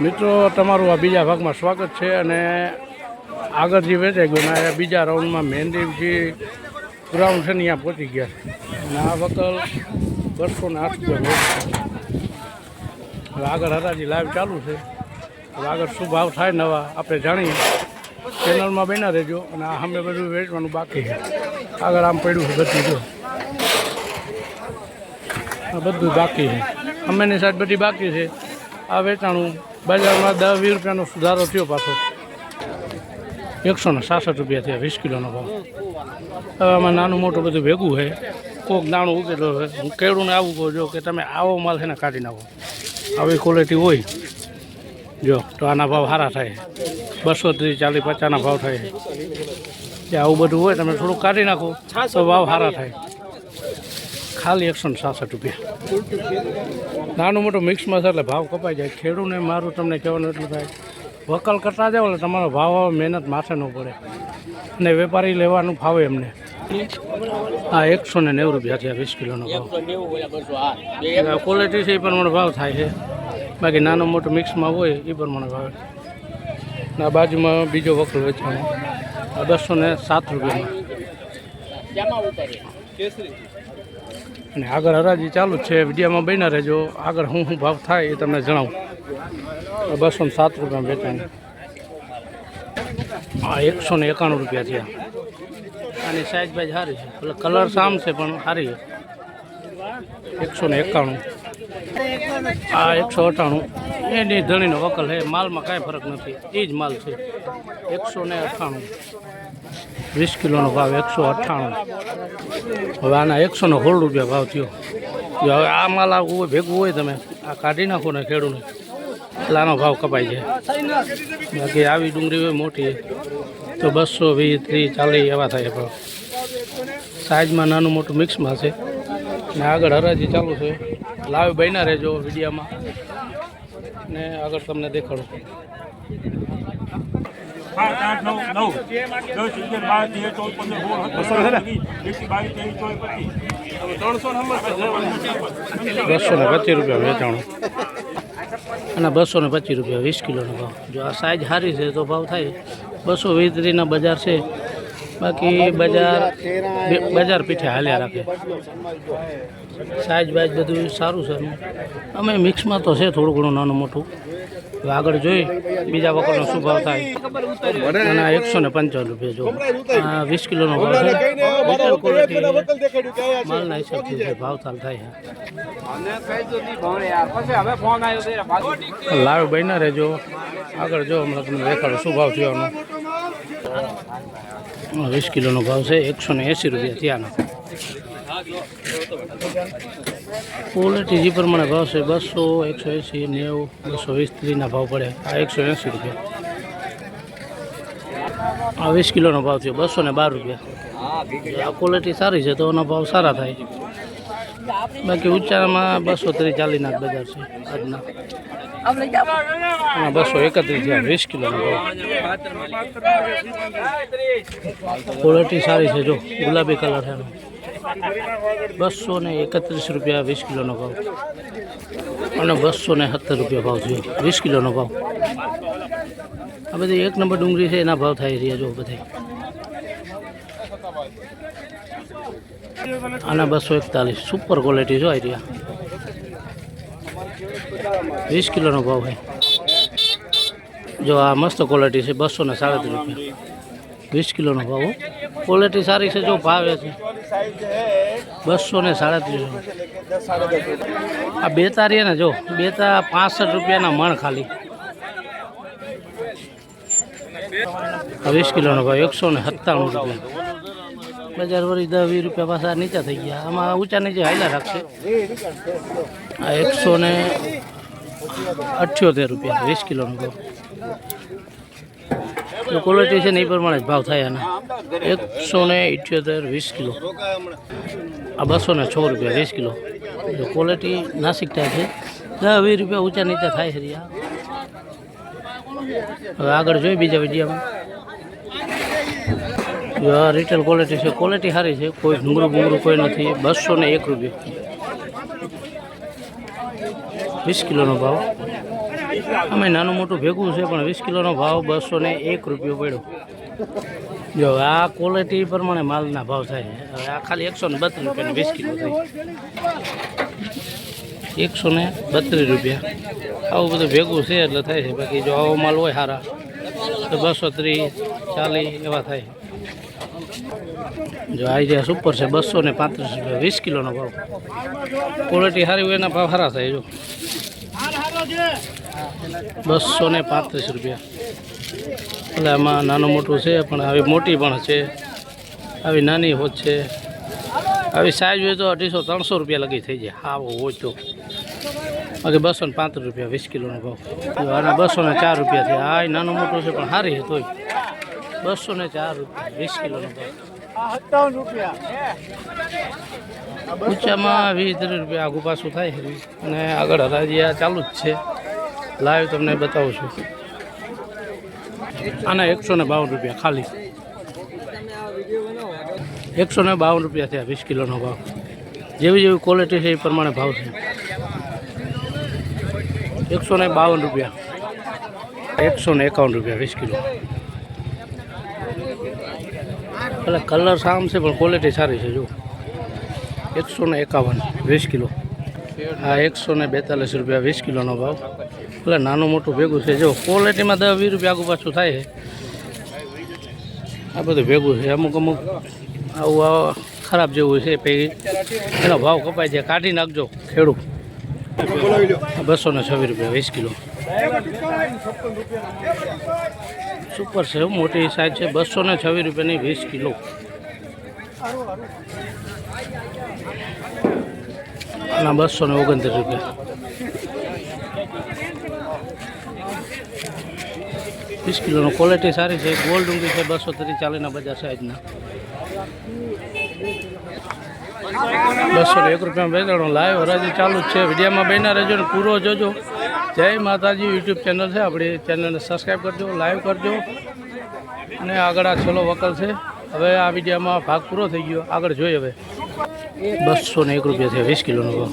મિત્રો, તમારું આ બીજા ભાગમાં સ્વાગત છે અને આગળ જે વેચાઈ ગયું ને બીજા રાઉન્ડમાં મહેંદી જે ગ્રાઉન્ડ છે ને ત્યાં પહોંચી ગયા છે. અને આ વકલ બસો ને આઠ હવે આગળ હરાજી લાઈવ ચાલુ છે. હવે આગળ શું ભાવ થાય નવા આપણે જાણીએ. ચેનલમાં બેના રહેજો અને આ સામે બધું વેચવાનું બાકી છે. આગળ આમ પડ્યું છે બધું, જો. આ બધું બાકી છે. અમેની સાઈડ બધી બાકી છે. આ વેચાણું બજારમાં દસ વીસ રૂપિયાનો સુધારો થયો પાછો. એકસો ને સાસઠ રૂપિયા થયા, વીસ કિલોનો ભાવ. હવે આમાં નાનું મોટું બધું ભેગું છે. કોક દાણું ઉગેલો છે. હું ને આવું કહું, જો કે તમે આવો માલ છે ને કાઢી નાખો. આવી ક્વોલિટી હોય. જો, તો આના ભાવ સારા થાય. બસો ત્રીસ, ચાલીસ, પચાસના ભાવ થાય. જે આવું બધું હોય, તમે થોડુંક કાઢી નાખો, તો ભાવ સારા થાય. ખાલી એકસો ને સાસઠ રૂપિયા. નાનું મોટું મિક્સમાં છે એટલે ભાવ કપાઈ જાય. ખેડૂને મારું તમને કહેવાનું એટલું થાય. વકલ કરતા જાઓ એટલે તમારો ભાવ આવે, મહેનત માથે ન પડે. અને વેપારી લેવાનું ફાવે એમને. હા એકસો ને નેવું રૂપિયા છે વીસ કિલોનો ભાવ. ક્વોલિટી છે એ પ્રમાણે ભાવ થાય છે. બાકી નાનું મોટું મિક્સમાં હોય એ પ્રમાણે ભાવ. આ બાજુમાં બીજો વકલ વેચવાનો. આ બસો ને સાત રૂપિયામાં. અને આગળ હરાજી ચાલુ જ છે. વિડીયોમાં બન્યા રહેજો. આગળ શું શું ભાવ થાય એ તમને જણાવું. બસો ને સાત રૂપિયા વેચાણ. હા એકસો ને એકાણું રૂપિયા થયા. આની સાઈઝ બાઈઝ સારી છે. એટલે કલર સામ છે, પણ સારી છે. એકસો ને એકાણું. આ એકસો અઠ્ઠાણું એની ધણીનો વકલ છે. માલમાં કાંઈ ફરક નથી. એ જ માલ છે. એકસો ને અઠ્ઠાણું વીસ કિલોનો ભાવ એકસો અઠ્ઠાણું. હવે આના એકસો ને સોળ રૂપિયા ભાવ થયો. જો હવે આ માલ આવું ભેગું હોય તમે, આ કાઢી નાખો ને ખેડૂને. એટલે આનો ભાવ કપાય છે. બાકી આવી ડુંગળી હોય મોટી, તો બસો વીસ, ત્રીસ, ચાલીસ એવા થાય ભાવ. સાઈઝમાં નાનું મોટું મિક્સમાં છે. ને આગળ હરાજી ચાલુ છે. લાવ બન્યા રહેજો વિડીયામાં. ને આગળ તમને દેખાડું. ચોવીસ પચીસ બસો ને પચીસ રૂપિયા વેચાણું અને બસો ને પચીસ રૂપિયા વીસ કિલોનો ભાવ. જો આ સાઈઝ સારી છે તો ભાવ થાય. બસો વીસ ત્રીસના બજાર છે. બાકી બજાર બજાર પીઠે હાલ્યા રાખે. સાઈઝ બાઈઝ બધું સારું છે. અમે મિક્સમાં તો છે થોડું ઘણું નાનું મોટું. હવે આગળ જોઈ બીજા વખતનો શું ભાવ થાય. અને આ એકસો ને પંચાવન રૂપિયા જો. આ વીસ કિલોનો ભાવ છે. ક્વોલિટી માલના હિસાબથી જે ભાવ તાલ થાય લાઈવ બન્યા રહેજો. આગળ જો હમણાં તમને દેખાડો શું ભાવ થયો વીસ કિલોનો ભાવ છે. એકસો ને એંસી રૂપિયા ત્યાંનો ક્વોલિટી જે પ્રમાણે ભાવ છે બસો, એકસો એંસી, નેવું, બસો વીસ ત્રીસના ભાવ પડે. આ એકસો એંસી રૂપિયા. આ વીસ કિલોનો ભાવ થયો, બસો ને બાર રૂપિયા. ક્વોલિટી સારી છે તો એનો ભાવ સારા થાય. બાકી ઊંચામાં બસો ત્રીસ ચાલીસના જ બજાર છે, આજના. બસો એકત્રીસ થયા, વીસ કિલોનો ભાવ. ક્વોલિટી સારી છે, જો. ગુલાબી કલર છે બસો ને એકત્રીસ રૂપિયા વીસ કિલોનો ભાવ. અને બસો ને સત્તર રૂપિયા ભાવ થયો વીસ કિલોનો ભાવ. આ બધી એક નંબર ડુંગળી છે, એના ભાવ થાય રહ્યા જો બધા. આના બસો એકતાલીસ. સુપર ક્વોલિટી જો રહ્યા વીસ કિલોનો ભાવ હોય જો આ મસ્ત ક્વોલિટી છે બસો ને સાડત્રીસ રૂપિયા. વીસ કિલોનો ભાવ. ક્વોલિટી સારી છે, જો ભાવે છે. બસો ને સાડત્રીસ આ બેતા રહ્યા ને જો, બેતા પાસઠ રૂપિયાના મણ ખાલી. વીસ કિલોનો ભાવ, એકસો ને સત્તાણું રૂપિયા. બજાર વળી દસ, વીસ રૂપિયા પાછા નીચા થઈ ગયા. આમાં ઊંચા નીચે હાલ્યા રાખશે. આ એકસો ને અઠ્યોતેર રૂપિયા, વીસ કિલોનો ભાવ. જો ક્વોલિટી છે ને એ પ્રમાણે જ ભાવ થાય આના. એકસો ને ઇઠ્યોતેર વીસ કિલો. આ બસો ને છ રૂપિયા વીસ કિલો. જો ક્વોલિટી નાસિક થાય છે. દસ વીસ રૂપિયા ઊંચા નીચા થાય છે રહ્યા હવે આગળ જોઈ બીજા વિડીયામાં. રિટેલ ક્વોલિટી છે ક્વોલિટી સારી છે. કોઈ ઘૂંગરું બુંગરું કોઈ નથી. બસો ને એક રૂપિયા. વીસ કિલોનો ભાવ. અમે નાનું મોટું ભેગું છે, પણ વીસ કિલોનો ભાવ બસો ને એક રૂપિયો પડ્યો. જો, આ ક્વોલિટી પ્રમાણે માલના ભાવ થાય. હવે આ ખાલી એકસો ને બત્રીસ રૂપિયાનો વીસ કિલો થાય એકસો ને બત્રીસ રૂપિયા. આવું બધું ભેગું છે એટલે થાય છે. બાકી જો આવો માલ હોય સારા, તો બસો ત્રીસ, ચાલીસ એવા થાય. જો આઈડિયા સુપર છે, બસો ને પાંત્રીસ રૂપિયા, વીસ કિલોનો ભાવ. ક્વોલિટી સારી હોય એના ભાવ સારા થાય, જો. બસો ને પાંત્રીસ રૂપિયા. એટલે આમાં નાનું મોટું છે, પણ આવી મોટી પણ છે. આવી નાની હોત છે. આવી સાઈઝ હોય તો અઢીસો, ત્રણસો રૂપિયા લગી થઈ જાય. હા હોય તો. બાકી બસો ને પાંત્રીસ રૂપિયા, વીસ કિલોનો ભાવ. અને બસો ને ચાર રૂપિયા છે. એ નાનું મોટું છે, પણ સારી તોય. બસો ને ચાર રૂપિયા, વીસ કિલોનો ભાવ. ઊંચામાં વીસ, ત્રીસ રૂપિયા આગુ પાછું થાય અને આગળ હરાજી આ ચાલુ જ છે. લાઈવ તમને બતાવું છું. આના એકસો ને બાવન રૂપિયા ખાલી. એકસો ને બાવન રૂપિયા થયા, વીસ કિલોનો ભાવ. જેવી જેવી ક્વોલિટી છે એ પ્રમાણે ભાવ છે. એકસો ને બાવન રૂપિયા. એકસો ને એકાવન રૂપિયા, વીસ કિલો. એટલે કલર સામ છે, પણ ક્વોલિટી સારી છે જો એકસો ને એકાવન, વીસ કિલો. આ એકસો ને બેતાલીસ રૂપિયા, વીસ કિલોનો ભાવ. એટલે નાનું મોટું ભેગું છે. જો ક્વોલિટીમાં દસ વીસ રૂપિયા આગુ પાછું થાય આ બધું ભેગું છે. અમુક અમુક આવું ખરાબ જેવું છે પછી એનો ભાવ કપાય છે. કાઢી નાખજો ખેડૂત. બસો ને છવ્વીસ રૂપિયા વીસ કિલો. સુપર છે મોટી સાઈઝ છે. બસો ને છવ્વીસ રૂપિયાની વીસ કિલો. ના, બસો ને ઓગણત્રીસ રૂપિયા. વીસ કિલોનો ક્વોલિટી સારી છે ગોલ ડુંગળી છે, બસો ત્રીસ ચાલીસના બજાર સાઈઝના બસો એક રૂપિયા વેચાણો લાઈવ હરાજી ચાલુ જ છે. વિડીયામાં બન્યા રહેજો ને પૂરો જોજો. જય માતાજી યુટ્યુબ ચેનલ છે, આપણી ચેનલને સબસ્ક્રાઈબ કરજો લાઈવ કરજો. અને આગળ આ છેલ્લો વકલ છે. હવે આ વિડીયામાં ભાગ પૂરો થઈ ગયો. આગળ જોઈએ હવે. બસો ને એક રૂપિયા છે, વીસ કિલોનો ભાવ.